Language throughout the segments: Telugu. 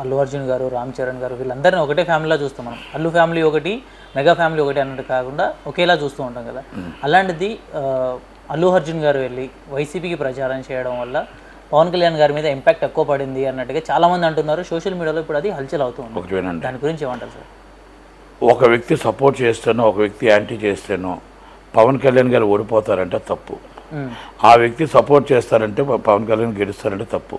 అల్లు అర్జున్ గారు రామ్ చరణ్ గారు వీళ్ళందరినీ ఒకటే ఫ్యామిలీలో చూస్తాం మనం. అల్లు ఫ్యామిలీ ఒకటి మెగా ఫ్యామిలీ ఒకటి అన్నట్టు కాకుండా ఒకేలా చూస్తూ ఉంటాం కదా. అలాంటిది అల్లు అర్జున్ గారు వెళ్ళి వైసీపీకి ప్రచారం చేయడం వల్ల పవన్ కళ్యాణ్ గారి మీద ఇంపాక్ట్ ఎక్కువ పడింది అన్నట్టుగా చాలా మంది అంటున్నారు. సోషల్ మీడియాలో ఇప్పుడు అది హల్చల్ అవుతుంది దాని గురించి ఏమంటారు సార్? ఒక వ్యక్తి సపోర్ట్ చేస్తానో ఒక వ్యక్తి యాంటీ చేస్తానో పవన్ కళ్యాణ్ గారు ఓడిపోతారంటే తప్పు. ఆ. వ్యక్తి సపోర్ట్ చేస్తారంటే పవన్ కళ్యాణ్ గెలుస్తారంటే తప్పు.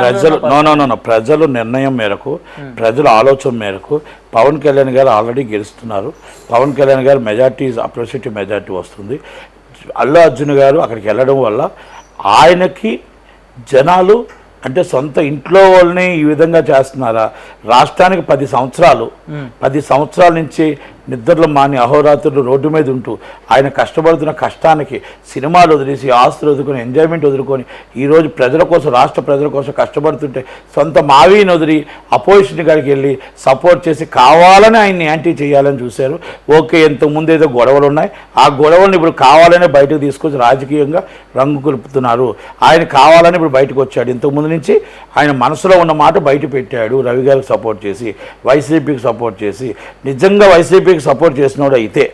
ప్రజలు నో నో నో నో. ప్రజలు నిర్ణయం మేరకు ప్రజల ఆలోచన మేరకు పవన్ కళ్యాణ్ గారు ఆల్రెడీ గెలుస్తున్నారు. పవన్ కళ్యాణ్ గారు మెజార్టీ అప్రోసిటీ మెజార్టీ వస్తుంది. అల్లు అర్జున్ గారు అక్కడికి వెళ్ళడం వల్ల ఆయనకి జనాలు అంటే సొంత ఇంట్లో వాళ్ళని ఈ విధంగా చేస్తున్నారా? రాష్ట్రానికి పది సంవత్సరాలు. పది సంవత్సరాల నుంచి నిద్రలు మాని అహోరాత్రులు రోడ్డు మీద ఉంటూ ఆయన కష్టపడుతున్న కష్టానికి సినిమాలు వదిలేసి ఆస్తులు వదులుకొని ఎంజాయ్మెంట్ వదులుకొని ఈరోజు ప్రజల కోసం రాష్ట్ర ప్రజల కోసం కష్టపడుతుంటే సొంత మావీని వదిలి అపోజిషన్ గారికి వెళ్ళి సపోర్ట్ చేసి కావాలని ఆయన్ని యాంటీ చేయాలని చూశారు. ఓకే ఇంతకుముందు ఏదో గొడవలు ఉన్నాయి. ఆ గొడవలను ఇప్పుడు కావాలనే బయటకు తీసుకొచ్చి రాజకీయంగా రంగు కలుపుతున్నారు. ఆయన కావాలని ఇప్పుడు బయటకు వచ్చాడు. ఇంతకుముందు నుంచి ఆయన మనసులో ఉన్న మాట బయట పెట్టాడు. రవి గారికి సపోర్ట్ చేసి వైసీపీకి సపోర్ట్ చేసి నిజంగా వైసీపీ వైసీపీకి సపోర్ట్ చేసినోడు అయితే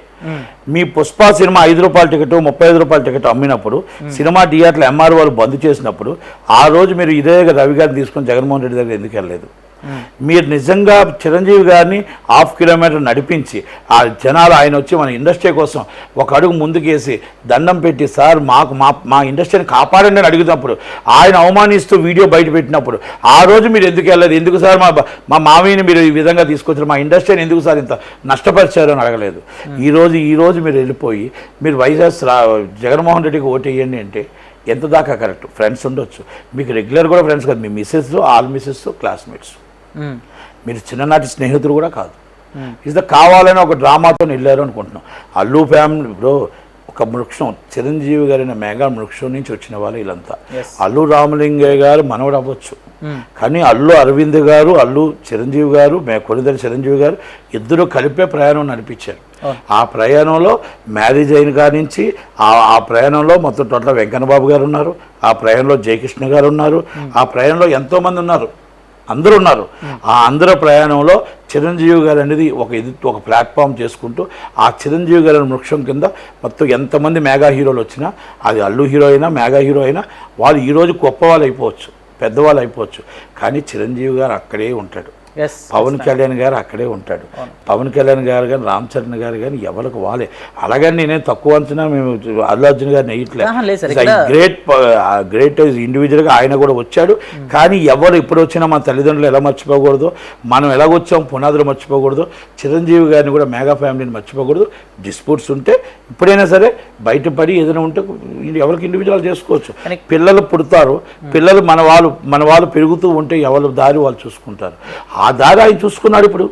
మీ పుష్ప సినిమా ఐదు రూపాయల టికెట్ ముప్పై ఐదు రూపాయల టికెట్ అమ్మినప్పుడు సినిమా థియేటర్లు ఎంఆర్ వాళ్ళు బంద్ చేసినప్పుడు ఆ రోజు మీరు ఇదే రవి గారిని తీసుకొని జగన్మోహన్ రెడ్డి దగ్గర ఎందుకు వెళ్ళలేదు? మీరు నిజంగా చిరంజీవి గారిని హాఫ్ కిలోమీటర్ నడిపించి ఆ జనాలు ఆయన వచ్చి మన ఇండస్ట్రీ కోసం ఒక అడుగు ముందుకేసి దండం పెట్టి సార్ మాకు మా మా ఇండస్ట్రీని కాపాడండి అని అడుగుతున్నప్పుడు ఆయన అవమానిస్తూ వీడియో బయట పెట్టినప్పుడు ఆ రోజు మీరు ఎందుకు వెళ్ళలేదు? ఎందుకు సార్ మా మా మామయ్యని మీరు ఈ విధంగా తీసుకొచ్చారు? మా ఇండస్ట్రీని ఎందుకు సార్ ఇంత నష్టపరిచారు అని అడగలేదు. ఈరోజు ఈరోజు ఈ రోజు మీరు వెళ్ళిపోయి మీరు వైఎస్ రా జగన్మోహన్ రెడ్డికి ఓటు వేయండి అంటే ఎంత దాకా కరెక్ట్? ఫ్రెండ్స్ ఉండొచ్చు. మీకు రెగ్యులర్ కూడా ఫ్రెండ్స్ కాదు. మీ మిస్సెస్ ఆల్ మిస్సెస్ క్లాస్మేట్స్. మీరు చిన్ననాటి స్నేహితులు కూడా కాదు. ఇస్ ద కావాలని ఒక డ్రామాతో వెళ్ళారు అనుకుంటున్నాం. అల్లు ఫ్యామిలీ ఇప్పుడు ఒక వృక్షం చిరంజీవి గారి మెగా వృక్షం నుంచి వచ్చిన వాళ్ళు వీళ్ళంతా. అల్లు రామలింగయ్య గారు మనవడు అవ్వచ్చు. ఉమ్. కానీ అల్లు అరవింద్ గారు అల్లు చిరంజీవి గారు మే కొనిదరి చిరంజీవి గారు ఇద్దరు కలిపే ప్రయాణం నడిపించారు. అవును. ఆ ప్రయాణంలో మ్యారేజ్ అయిన కాడి నుంచి ఆ ఆ ప్రయాణంలో మొత్తం టోటల్ వెంకన్నబాబు గారు ఉన్నారు. ఆ ప్రయాణంలో జయకృష్ణ గారు ఉన్నారు. ఆ ప్రయాణంలో ఎంతోమంది ఉన్నారు. అందరూ ఉన్నారు ఆ అందరూ ప్రయాణంలో చిరంజీవి గారు అనేది ఒక ఇది ఒక ప్లాట్ఫామ్ చేసుకుంటూ ఆ చిరంజీవి గారి వృక్షం కింద మొత్తం ఎంతమంది మెగా హీరోలు వచ్చినా అది అల్లు హీరో అయినా మెగా హీరో అయినా వాళ్ళు ఈరోజు గొప్ప వాళ్ళు అయిపోవచ్చు పెద్దవాళ్ళు అయిపోవచ్చు. కానీ చిరంజీవి గారు అక్కడే ఉంటాడు. పవన్ కళ్యాణ్ గారు అక్కడే ఉంటాడు. పవన్ కళ్యాణ్ గారు కానీ రామ్ చరణ్ గారు కానీ ఎవరికి వాళ్ళే. అలాగని నేనేం తక్కువ అంచనా మేము అల్లు అర్జున్ గారిని ఆహా, లేదు సార్, వేయట్లేదు ఇక్కడ- గ్రేట్ గ్రేట్ ఇండివిజువల్గా ఆయన కూడా వచ్చాడు. కానీ ఎవరు ఇప్పుడు వచ్చినా మన తల్లిదండ్రులు ఎలా మర్చిపోకూడదు? మనం ఎలాగొచ్చాం? పునాదులు మర్చిపోకూడదు. చిరంజీవి గారిని కూడా మెగా ఫ్యామిలీని మర్చిపోకూడదు. డిస్ప్యూట్స్ ఉంటే ఇప్పుడైనా సరే బయటపడి ఏదైనా ఉంటే ఎవరికి ఇండివిజువల్ చేసుకోవచ్చు. పిల్లలు పుడతారు. పిల్లలు మన వాళ్ళు మన వాళ్ళు పెరుగుతూ ఉంటే ఎవరి దారి వాళ్ళు చూసుకుంటారు. ఆ దారి ఆయన చూసుకున్నాడు ఇప్పుడు.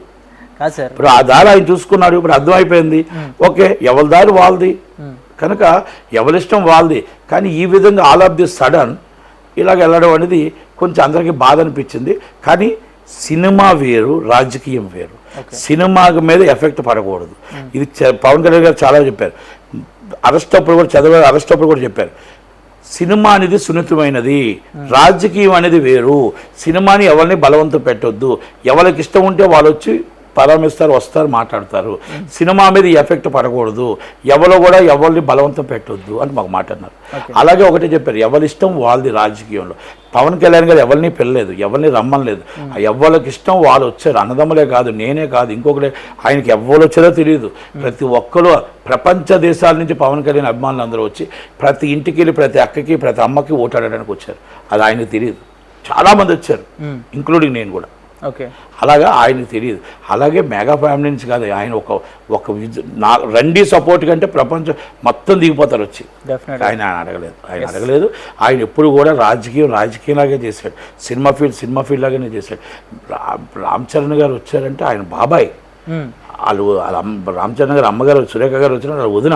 ఇప్పుడు ఆ దారి ఆయన చూసుకున్నాడు ఇప్పుడు అర్థమైపోయింది. ఓకే ఎవరి దారి వాళ్ళది? కనుక ఎవరిష్టం వాళ్ళది. కానీ ఈ విధంగా ఆల్ ఆఫ్ ది సడన్ ఇలాగ వెళ్ళడం అనేది కొంచెం అందరికీ బాధ అనిపించింది. కానీ సినిమా వేరు రాజకీయం వేరు. సినిమా మీద ఎఫెక్ట్ పడకూడదు. ఇది పవన్ కళ్యాణ్ గారు చాలా చెప్పారు. అరెస్ట్ అప్పుడు కూడా చదివారు అరెస్ట్ అప్పుడు కూడా చెప్పారు. సినిమా అనేది సున్నితమైనది. రాజకీయం అనేది వేరు. సినిమాని ఎవరిని బలవంతం పెట్టొద్దు. ఎవరికి ఇష్టం ఉంటే వాళ్ళు వచ్చి పరామర్శిస్తారు వస్తారు మాట్లాడతారు. సినిమా మీద ఎఫెక్ట్ పడకూడదు. ఎవరు కూడా ఎవరిని బలవంతం పెట్టొద్దు అని మాకు మాట అన్నారు. అలాగే ఒకటే చెప్పారు ఎవరి ఇష్టం వాళ్ళది రాజకీయంలో. పవన్ కళ్యాణ్ గారు ఎవరిని పిల్లలేదు ఎవరిని రమ్మలేదు ఎవరికి ఇష్టం వాళ్ళు వచ్చారు అన్నదమ్ములే కాదు నేనే కాదు ఇంకొకటే ఆయనకి ఎవరు వచ్చారో తెలియదు ప్రతి ఒక్కరు ప్రపంచ దేశాల నుంచి పవన్ కళ్యాణ్ అభిమానులు అందరూ వచ్చి ప్రతి ఇంటికి వెళ్ళి ప్రతి అక్కకి ప్రతి అమ్మకి ఓటాడడానికి వచ్చారు. అది ఆయనకు తెలియదు చాలామంది వచ్చారు ఇంక్లూడింగ్ నేను కూడా. ఓకే. అలాగా ఆయనకు తెలియదు. అలాగే మెగా ఫ్యామిలీ నుంచి కాదు ఆయన ఒక ఒక నా రండి సపోర్ట్ కంటే ప్రపంచం మొత్తం దిగిపోతారు వచ్చి. డెఫినెట్ ఆయన ఆయన అడగలేదు. ఆయన అడగలేదు. ఆయన ఎప్పుడు కూడా రాజకీయం రాజకీయంలాగే చేశాడు. సినిమా ఫీల్డ్ సినిమా ఫీల్డ్ లాగానే చేశాడు. రామ్ చరణ్ గారు వచ్చారంటే ఆయన బాబాయ్. వాళ్ళు వాళ్ళ రామ్ చరణ్ గారు అమ్మగారు సురేఖ గారు వచ్చిన వాళ్ళ వదిన.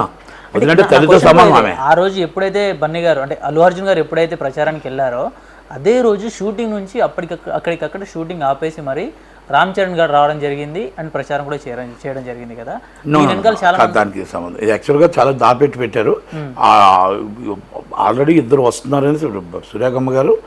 వదిన అంటే తల్లితో సమానం ఆమె. ఆ రోజు ఎప్పుడైతే బన్నీ గారు అంటే అల్లు అర్జున్ గారు ఎప్పుడైతే ప్రచారానికి వెళ్ళారో అదే రోజు షూటింగ్ నుంచి అప్పటికక్కడ అక్కడికక్కడ షూటింగ్ ఆపేసి మరి రామ్ చరణ్ గారు రావడం జరిగింది అండ్ ప్రచారం కూడా చేయడం చేయడం జరిగింది కదా. వెనకాల. చాలా దానికి సంబంధం ఇది యాక్చువల్గా చాలా దాపెట్టి పెట్టారు. ఆల్రెడీ ఇద్దరు వస్తున్నారని సురేఖమ్మ గారు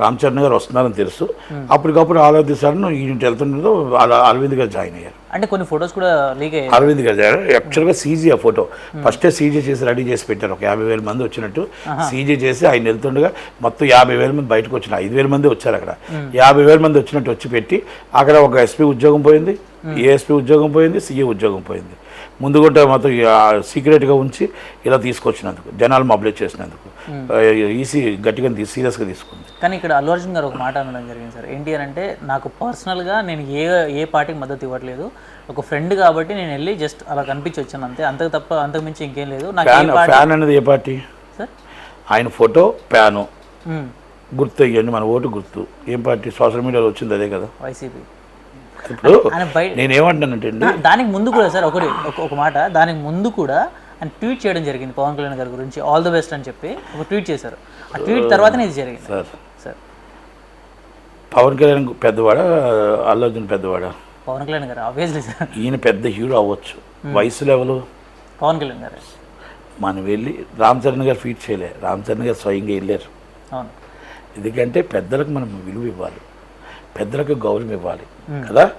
రామ్ చరణ్ గారు వస్తున్నారని తెలుసు. అప్పటికప్పుడు ఆలోచిస్తాను ఈయన వెళ్తుండదో అలా అరవింద్ గారు జాయిన్ అయ్యారు. అంటే కొన్ని ఫొటోస్ కూడా లీక్ అయ్యాయి. అరవింద్ గారు జాయిన్ అయ్యారు. యాక్చువల్గా సీజీ ఆ ఫోటో. ఫస్టే సీజీ చేసి రెడీ చేసి పెట్టారు. ఒక యాభై వేల మంది వచ్చినట్టు సీజీ చేసి ఆయన వెళ్తుండగా మొత్తం యాభై వేల మంది బయటకు వచ్చిన ఐదు వేల మంది వచ్చారు అక్కడ. యాభై వేల మంది వచ్చినట్టు వచ్చి పెట్టి అక్కడ ఒక ఎస్పీ ఉద్యోగం పోయింది ఏఎస్పీ ఉద్యోగం పోయింది సీఏ ఉద్యోగం పోయింది. ముందు కూడా మొత్తం సీక్రెట్గా ఉంచి ఇలా తీసుకొచ్చినందుకు జనాలు మొబిలైజ్ చేసినందుకు ఈసీ గట్టిగా సీరియస్గా తీసుకుంది. కానీ ఇక్కడ అల్లు అర్జున్ గారు ఒక మాట అనడం జరిగింది సార్. ఏంటి అని అంటే నాకు పర్సనల్గా నేను ఏ ఏ పార్టీకి మద్దతు ఇవ్వట్లేదు. ఒక ఫ్రెండ్ కాబట్టి నేను వెళ్ళి జస్ట్ అలా కనిపించి వచ్చాను అంతే. అంతకు తప్ప అంతకు మించి ఇంకేం లేదు. నాకు ఫ్యాన్ అనేది ఏ పార్టీ? సార్? ఆయన ఫోటో ప్యాను. గుర్తు ఇవ్వండి మన ఓటు గుర్తు. ఏం పార్టీ? సోషల్ మీడియాలో వచ్చింది అదే కదా. వైసీపీ. ఇప్పుడు అండి? దా- దానికి ముందు కూడా సార్ ఒకటి ఒక- మాట దానికి ముందు కూడా ఆయన ట్వీట్ చేయడం జరిగింది పవన్ కళ్యాణ్ గారి గురించి ఆల్ ద బెస్ట్ అని చెప్పి ఒక ట్వీట్ చేశారు. ఆ ట్వీట్ తర్వాతనే ఇది జరిగింది. సార్. సార్. పవన్ కళ్యాణ్ పెద్దవాడా? అల్లు అర్జున్ పెద్దవాడా? పవన్ కళ్యాణ్ గారు ఆబ్వియస్లీ సార్. ఈయన పెద్ద హీరో అవ్వచ్చు. వయసు లెవెల్? పవన్ కళ్యాణ్ గారు. మనం వెళ్ళి రామ్ చరణ్ గారు ఫీట్ చేయలే. రామ్ చరణ్ గారు స్వయంగా వెళ్ళారు. అవును. ఎందుకంటే పెద్దలకు మనం విలువ ఇవ్వాలి. పెద్దలకు గౌరవం ఇవ్వాలి. కదా?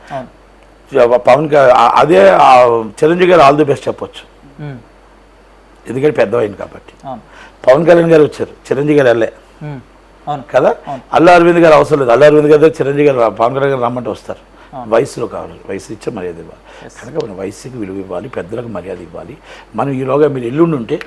పవన్ అదే చిరంజీవి గారు ఆల్ ది బెస్ట్ చెప్పొచ్చు. ఎందుకంటే పెద్దవాయిన కాబట్టి. పవన్ కళ్యాణ్ గారు వచ్చారు. చిరంజీవి గారు వెళ్ళే కదా? అల్లు అరవింద్ గారు అవసరం లేదు. అల్లు అరవింద్ గారు చిరంజీవి గారు పవన్ కళ్యాణ్ గారు రమ్మంటే వస్తారు. వయసులో కావాలి. వయసు ఇచ్చే మర్యాద ఇవ్వాలి. కనుక మన వయసుకి విలువ ఇవ్వాలి. పెద్దలకు మర్యాద ఇవ్వాలి. మనం ఈలోగా మీరు ఎల్లుండి ఉంటే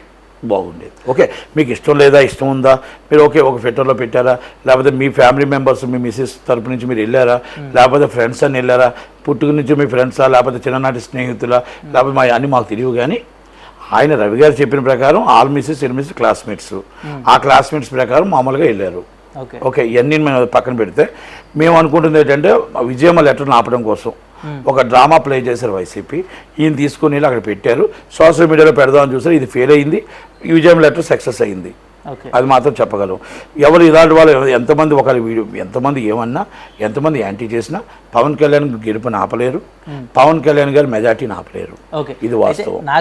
బాగుండేది. ఓకే మీకు ఇష్టం లేదా ఇష్టం ఉందా? మీరు ఓకే ఒక ఫెటర్లో పెట్టారా? లేకపోతే మీ ఫ్యామిలీ మెంబర్స్ మీ మిసెస్ తరపు నుంచి మీరు వెళ్ళారా? లేకపోతే ఫ్రెండ్స్ అని వెళ్ళారా? పుట్టుక నుంచి మీ ఫ్రెండ్సా? లేకపోతే చిన్ననాటి స్నేహితులా? లేకపోతే మా అన్ని మాకు తెలియవు కానీ ఆయన రవి గారు చెప్పిన ప్రకారం ఆల్ మిసెస్ ఎనిమిస్ క్లాస్మేట్స్ ఆ క్లాస్మేట్స్ ప్రకారం మామూలుగా వెళ్ళారు. ఓకే. ఓకే ఇవన్నీ మేము పక్కన పెడితే మేము అనుకుంటుంది ఏంటంటే విజయమ్మ లెటర్ని ఆపడం కోసం. ఒక డ్రామా ప్లే చేశారు వైసీపీ. ఈయన తీసుకుని వెళ్ళి అక్కడ పెట్టారు. సోషల్ మీడియాలో పెడదామని చూసారు ఇది ఫెయిల్ అయింది. విజయం లెటర్ సక్సెస్ అయింది. అది మాత్రం చెప్పగలం. ఎవరు ఇలాంటి వాళ్ళు ఎంతమంది ఒకరి వీడియో ఎంతమంది ఏమన్నా ఎంతమంది యాంటీ చేసినా పవన్ కళ్యాణ్ గెలుపుని ఆపలేరు. పవన్ కళ్యాణ్ గారు మెజార్టీని ఆపలేరు. ఇది వాస్తవం.